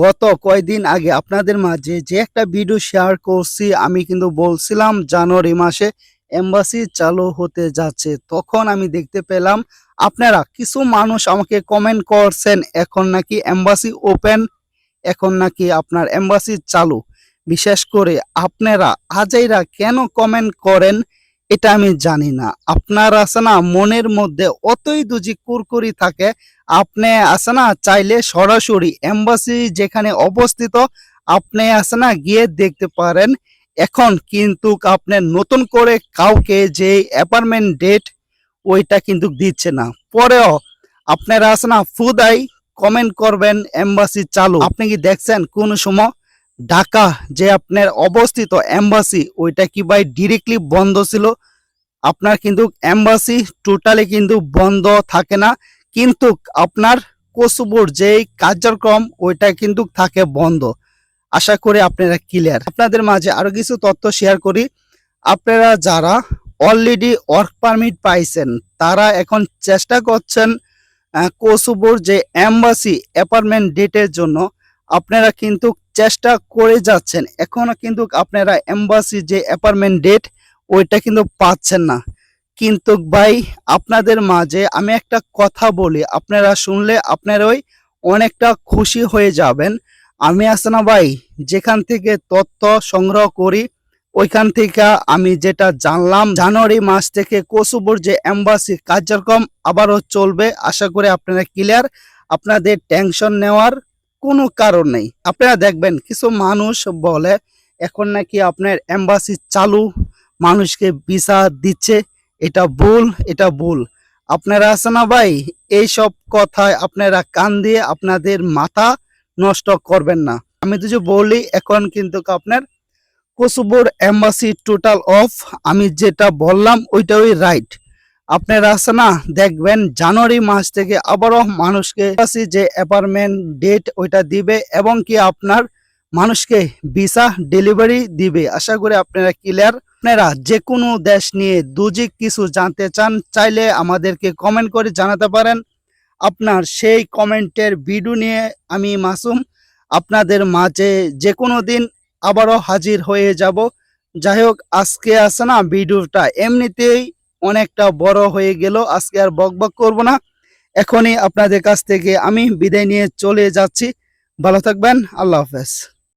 গত কয়দিন আগে আপনাদের মাঝে যে একটা ভিডিও শেয়ার করছি, আমি কিন্তু বলছিলাম জানুয়ারি মাসে এম্বাসি চালু হতে যাচ্ছে। তখন আমি দেখতে পেলাম, আপনারা কিছু মানুষ আমাকে কমেন্ট করছেন, এখন নাকি এম্বাসি ওপেন এখন নাকি আপনার এম্বাসি চালু। বিশেষ করে আপনারা আজাইরা কেন কমেন্ট করেন? এটা আমি জানি না। আপনার আছে না, মনের মধ্যে অতই দুজি কুরকুরি থাকে। আপনি আছে না, চাইলে সরাসরি এম্বাসি যেখানে অবস্থিত, আপনি আছে না, গিয়ে দেখতে পারেন। এখন কিন্তু আপনি নতুন করে কাউকে যে অ্যাপার্টমেন্ট ডেট ওইটা কিন্তু দিচ্ছে না। পরেও আপনারা আছে না ফুদাই কমেন্ট করবেন এম্বাসি চালু। আপনি কি দেখছেন কোন সময়? ঢাকা যে আপনার অবস্থিত এম্বাসি ওইটা কি ভাই ডিরেক্টলি বন্ধ ছিল? আপনার কিন্তু এম্বাসি টোটালি কিন্তু বন্ধ থাকে না। কিন্তু আপনার কসুবুর যে কার্যক্রম, ওইটা কিন্তু থাকে বন্ধ। আশা করি আপনারা ক্লিয়ার আপনাদের মাঝে আরও কিছু তথ্য শেয়ার করি। আপনারা যারা অলরেডি ওয়ার্ক পারমিট পাইছেন, তারা এখন চেষ্টা করছেন কসুবুর যে এম্বাসি অ্যাপার্টমেন্ট ডেটের জন্য। আপনারা কিন্তু চেষ্টা করে যাচ্ছেন। এখনও কিন্তু আপনারা এম্বাসি যে অ্যাপার্টমেন্ট ডেট ওইটা কিন্তু পাচ্ছেন না। কিন্তু ভাই, আপনাদের মাঝে আমি একটা কথা বলি, আপনারা শুনলে আপনারাই অনেকটা খুশি হয়ে যাবেন। আমি আছে না ভাই, যেখান থেকে তথ্য সংগ্রহ করি, ওইখান থেকে আমি যেটা জানলাম, জানুয়ারি মাস থেকে কসুবুর যে এম্বাসি কার্যক্রম আবারও চলবে, আশা করি আপনারা ক্লিয়ার আপনাদের টেনশন নেওয়ার কোনো কারণ নেই। আপনারা দেখবেন কিছু মানুষ বলে, এখন নাকি আপনার এম্বাসি চালু, মানুষকে ভিসা দিচ্ছে। এটা ভুল এটা ভুল। আপনারা আছে না ভাই? এইসব কথায় আপনারা কান দিয়ে আপনাদের মাথা নষ্ট করবেন না। আমি তো যে বলি, এখন কিন্তু আপনার কসুবুর এম্বাসি টোটাল অফ আমি যেটা বললাম, ওইটাই রাইট আপনারা না, দেখবেন জানুয়ারি মাস থেকে আবারও মানুষকে যে অ্যাপার্টমেন্ট ডেট ওইটা দিবে এবং কি আপনার মানুষকে ভিসা ডেলিভারি দিবে। আশা করি আপনারা ক্লিয়ার আপনারা যে কোনো দেশ নিয়ে দুজিক কিছু জানতে চান, চাইলে আমাদেরকে কমেন্ট করে জানাতে পারেন। আপনার সেই কমেন্টের ভিডিও নিয়ে আমি মাসুম আপনাদের মাঝে যে কোনো দিন আবারও হাজির হয়ে যাব। যাই হোক, আজকে আসে না ভিডিওটা এমনিতেই অনেকটা বড় হয়ে গেল। আজকে আর বক বক করব না। এখনই আপনাদের কাছ থেকে আমি বিদায় নিয়ে চলে যাচ্ছি। ভালো থাকবেন। আল্লাহ হাফেজ।